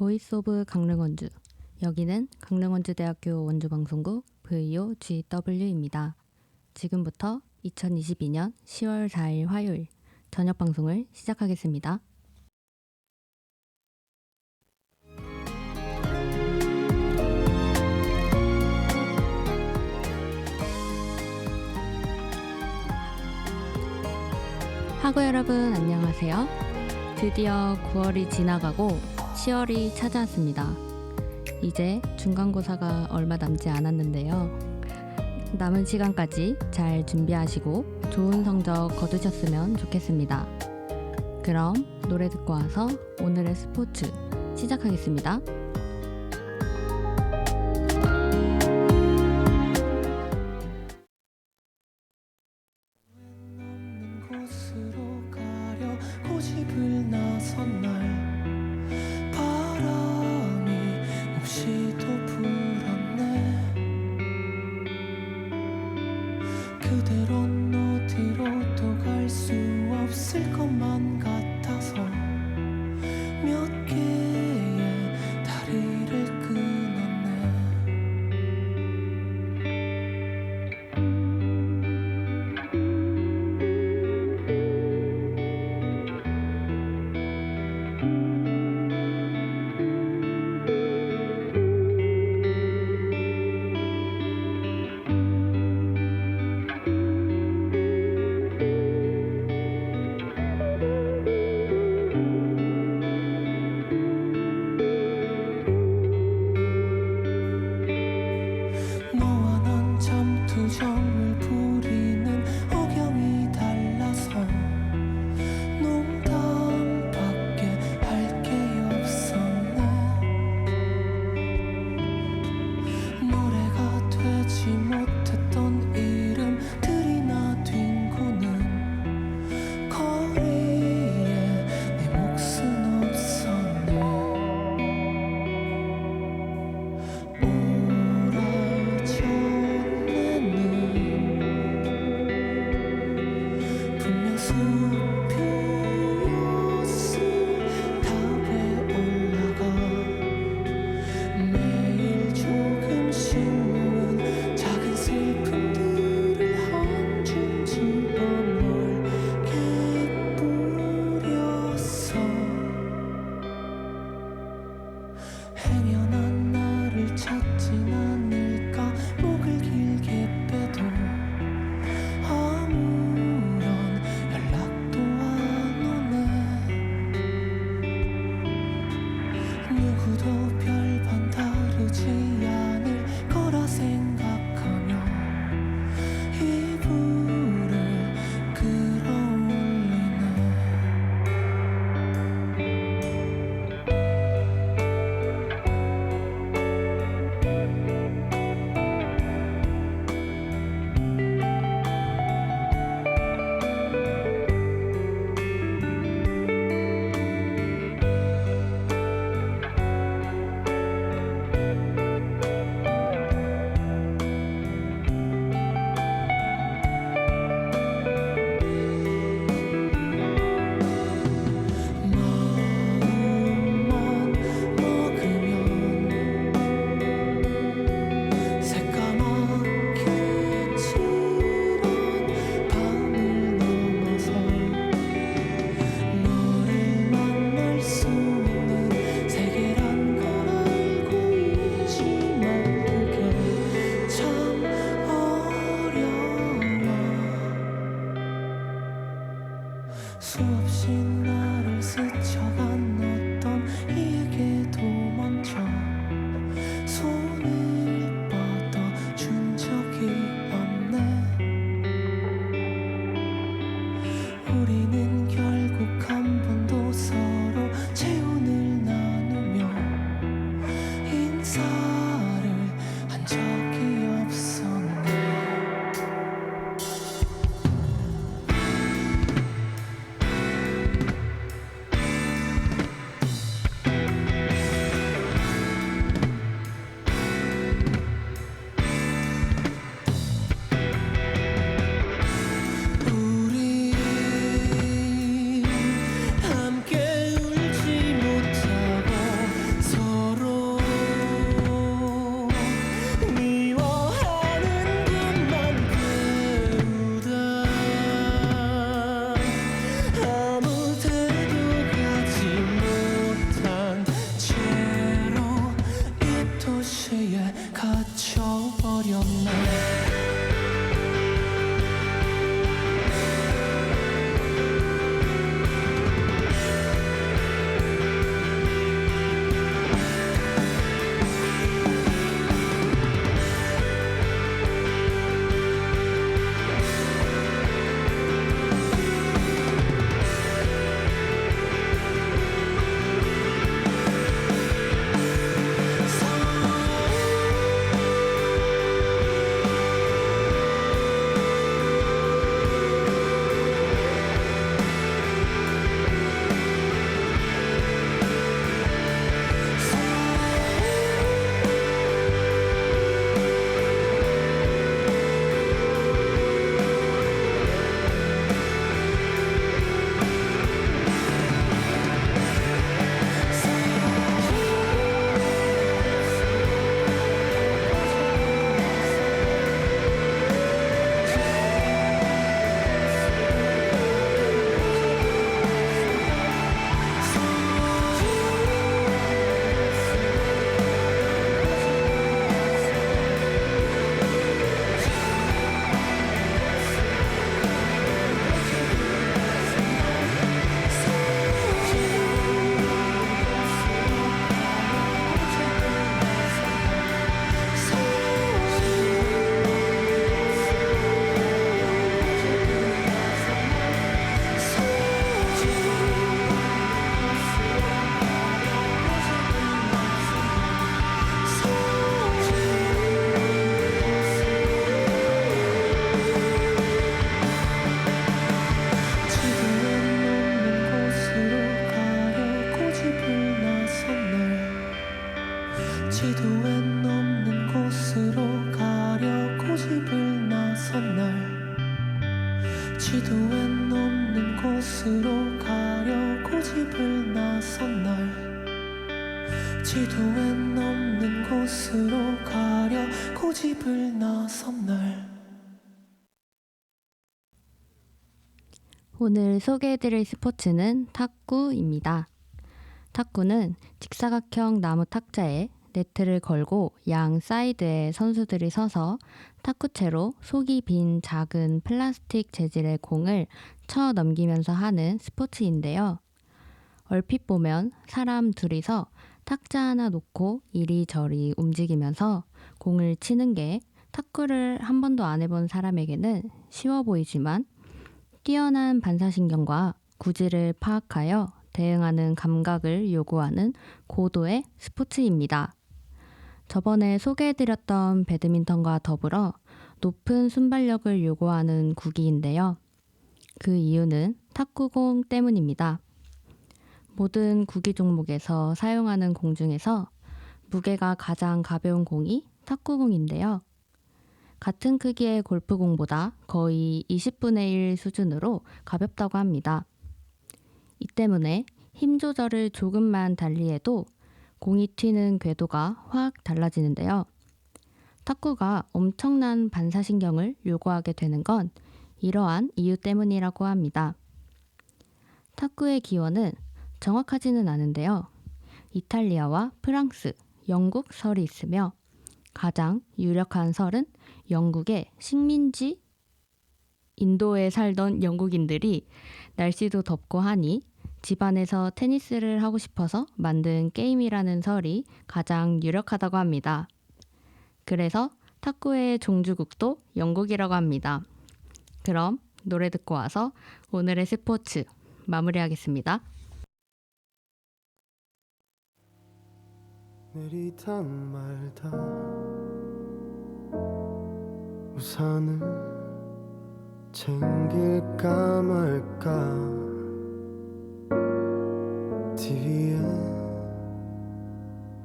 보이스 오브 강릉원주. 여기는 강릉원주대학교 원주방송국 VOGW입니다. 지금부터 2022년 10월 4일 화요일 저녁 방송을 시작하겠습니다. 학우 여러분 안녕하세요. 드디어 9월이 지나가고 10월이 찾아왔습니다. 이제 중간고사가 얼마 남지 않았는데요. 남은 시간까지 잘 준비하시고 좋은 성적 거두셨으면 좋겠습니다. 그럼 노래 듣고 와서 오늘의 스포츠 시작하겠습니다. 고집을 나선 날 지도엔 없는 곳으로 가려 고집을 나선 날 오늘 소개해드릴 스포츠는 탁구입니다. 탁구는 직사각형 나무 탁자에 네트를 걸고 양 사이드에 선수들이 서서 탁구채로 속이 빈 작은 플라스틱 재질의 공을 쳐 넘기면서 하는 스포츠인데요. 얼핏 보면 사람 둘이서 탁자 하나 놓고 이리저리 움직이면서 공을 치는 게 탁구를 한 번도 안 해본 사람에게는 쉬워 보이지만 뛰어난 반사신경과 구질을 파악하여 대응하는 감각을 요구하는 고도의 스포츠입니다. 저번에 소개해드렸던 배드민턴과 더불어 높은 순발력을 요구하는 구기인데요. 그 이유는 탁구공 때문입니다. 모든 구기 종목에서 사용하는 공 중에서 무게가 가장 가벼운 공이 탁구공인데요. 같은 크기의 골프공보다 거의 20분의 1 수준으로 가볍다고 합니다. 이 때문에 힘 조절을 조금만 달리해도 공이 튀는 궤도가 확 달라지는데요. 탁구가 엄청난 반사신경을 요구하게 되는 건 이러한 이유 때문이라고 합니다. 탁구의 기원은 정확하지는 않은데요. 이탈리아와 프랑스, 영국 설이 있으며 가장 유력한 설은 영국의 식민지 인도에 살던 영국인들이 날씨도 덥고 하니 집안에서 테니스를 하고 싶어서 만든 게임이라는 설이 가장 유력하다고 합니다. 그래서 탁구의 종주국도 영국이라고 합니다. 그럼 노래 듣고 와서 오늘의 스포츠 마무리하겠습니다. 내리다 말다. 우산을 챙길까 말까. TV에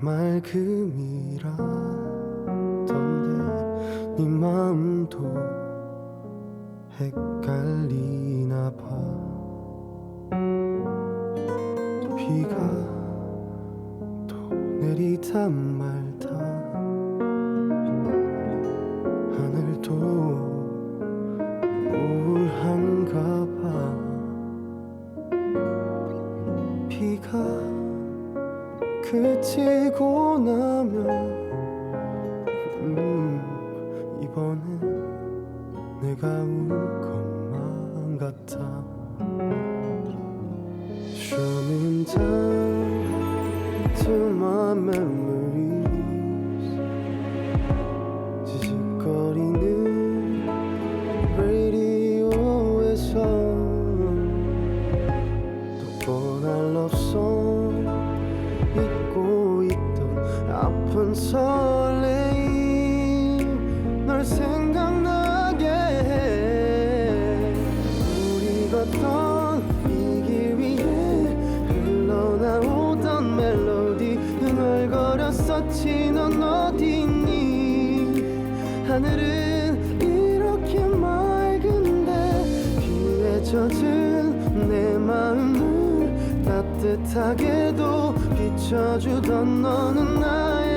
맑음이라던데 네 마음도 헷갈리나 봐. 비가 또 내리다 말다 하늘도 우울한가 봐. 비가 그치고 나면 음 이번엔 내가 울 것만 같아. down to 걷던 이 길 위에 흘러나오던 멜로디 흥얼거렸었지 넌 어디 있니? 하늘은 이렇게 맑은데 비에 젖은 내 마음을 따뜻하게도 비춰주던 너는 나에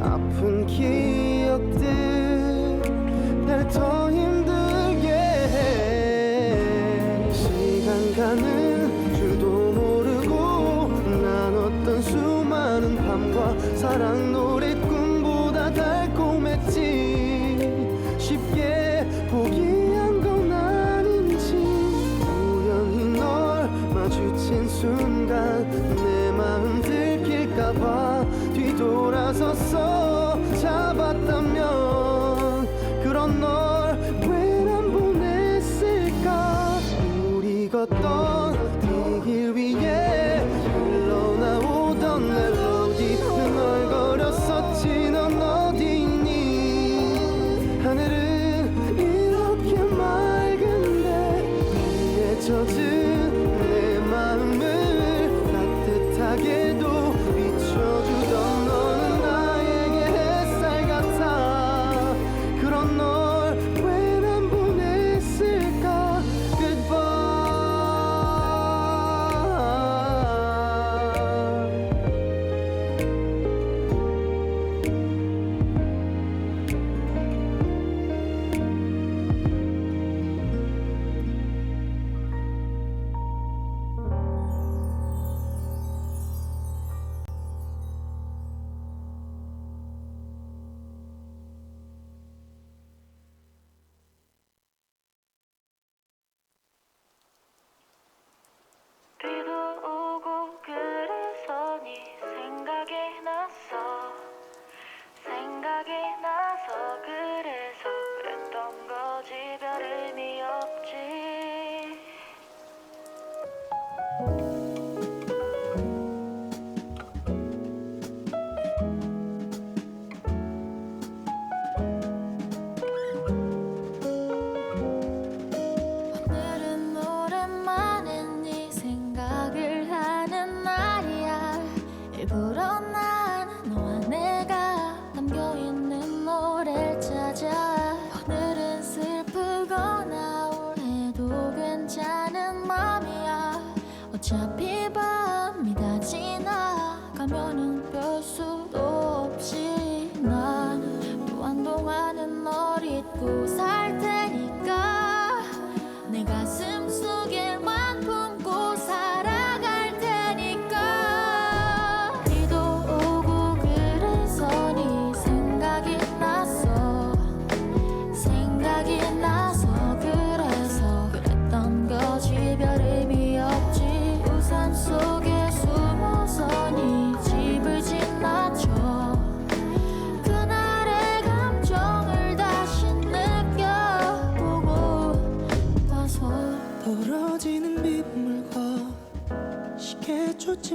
아픈 기 뒤 지별을 미 Củ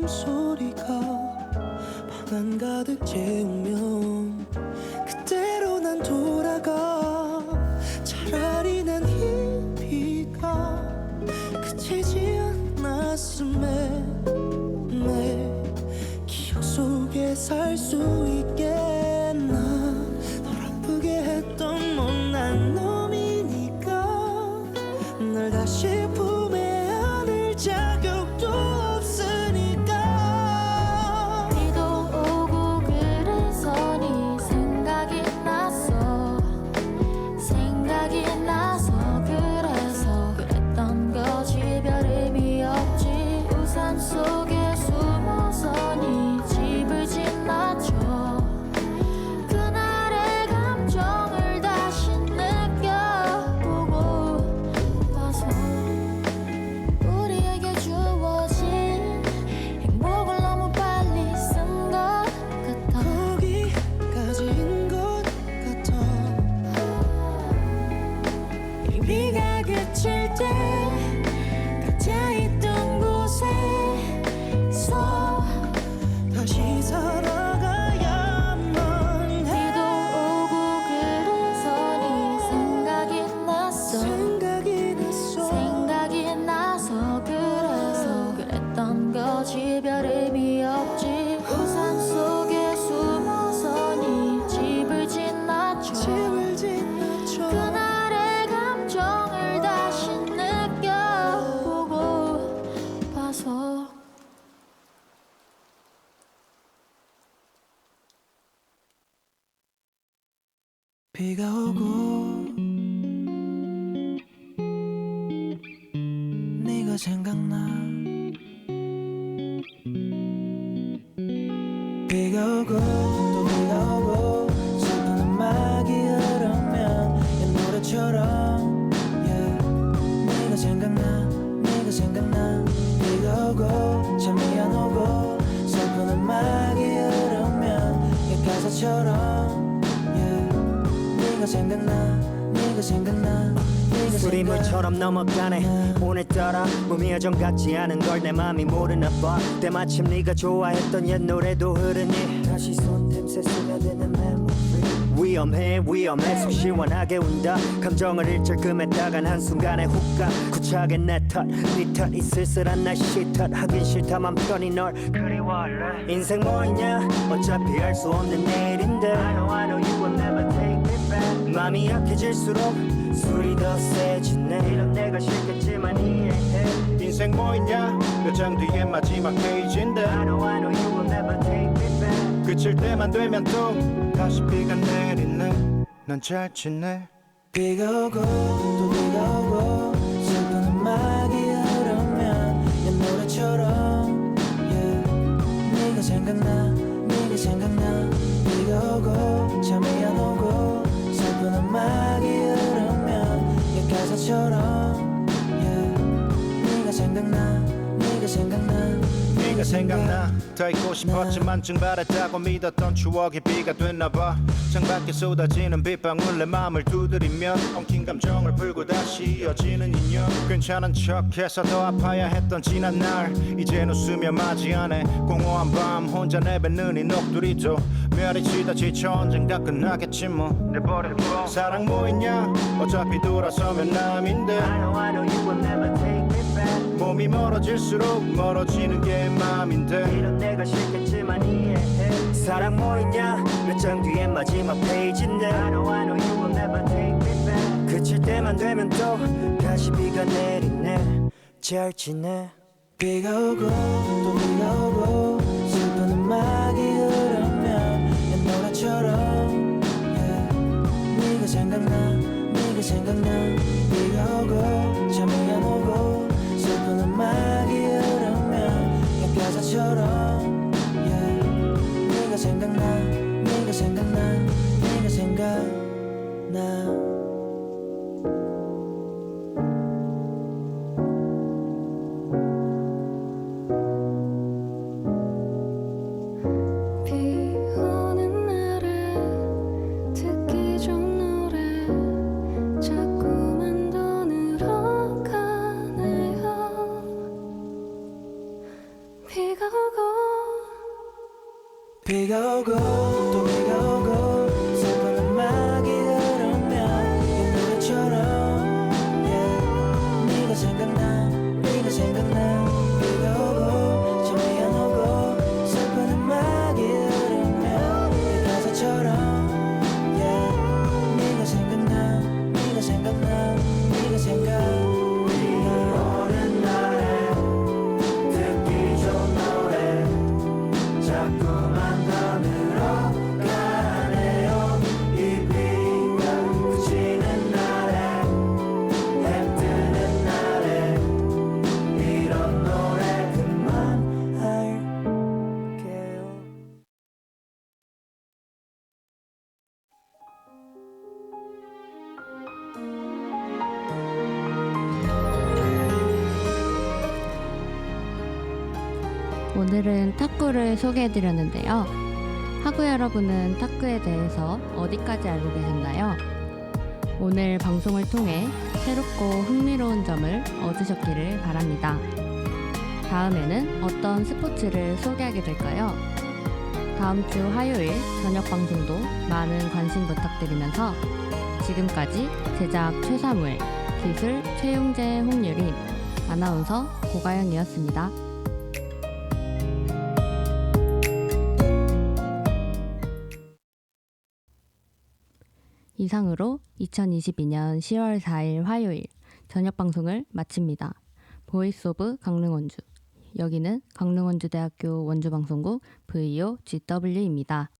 웃음소리가 방 안 가득 채우면 예전 같지 않은 걸 내 맘이 모르나 봐. 때마침 네가 좋아했던 옛 노래도 흐르니 다시 손냄새 스며드는 메모리 위험해 위험해. 속 시원하게 운다. 감정을 일절 금했다간 한순간에 훅감 구차하게 내탓니탓이 네 쓸쓸한 날 싫탓 하긴 싫다 맘 편히 널 그리워할래. 인생 뭐 있냐? 어차피 알 수 없는 내일인데. I know I know 맘이 약해질수록 술이 더 세지네. 이런 내가 싫겠지만 이해해. 인생 뭐 있냐? 몇 장 뒤에 마지막 페이지인데. I know I know you will never take me back. 그칠 때만 되면 또 다시 비가 내리네. 난잘 지내. 비가 오고 내 가사처럼 네가 생각나. 더 있고 싶었지만 증발했다고 믿었던 추억이 비가 됐나봐. 창밖에 쏟아지는 빗방울 내 맘을 두드리면 엉킨 감정을 풀고 다시 이어지는 인연. 괜찮은 척해서 더 아파야 했던 지난 날. 이젠 웃으며 맞이하네. 공허한 밤 혼자 내뱉는 이 녹두리도 멸이 지다 지쳐 언젠가 끝나겠지 뭐. 내버려둬 사랑 뭐 있냐? 어차피 돌아서면 남인데. I know I know 몸이 멀어질수록 멀어지는 게 맘인데. 이런 내가 싫겠지만 이해해. 사랑 뭐 있냐? 몇 장 뒤에 마지막 페이지인데. I know I know you will never take me back. 그칠 때만 되면 또 다시 비가 내리네. 잘 지내. 비가 오고 또 비가 오고 슬픈 음악이 흐르면 내 노래처럼 yeah. 네가 생각나 네가 생각나 탁구를 소개해드렸는데요. 하구 여러분은 탁구에 대해서 어디까지 알고 계셨나요? 오늘 방송을 통해 새롭고 흥미로운 점을 얻으셨기를 바랍니다. 다음에는 어떤 스포츠를 소개하게 될까요? 다음 주 화요일 저녁 방송도 많은 관심 부탁드리면서 지금까지 제작 최사무엘, 기술 최용재, 홍유림, 아나운서 고가연이었습니다. 이상으로 2022년 10월 4일 화요일 저녁 방송을 마칩니다. 보이스 오브 강릉원주. 여기는 강릉원주대학교 원주방송국 VOGW입니다.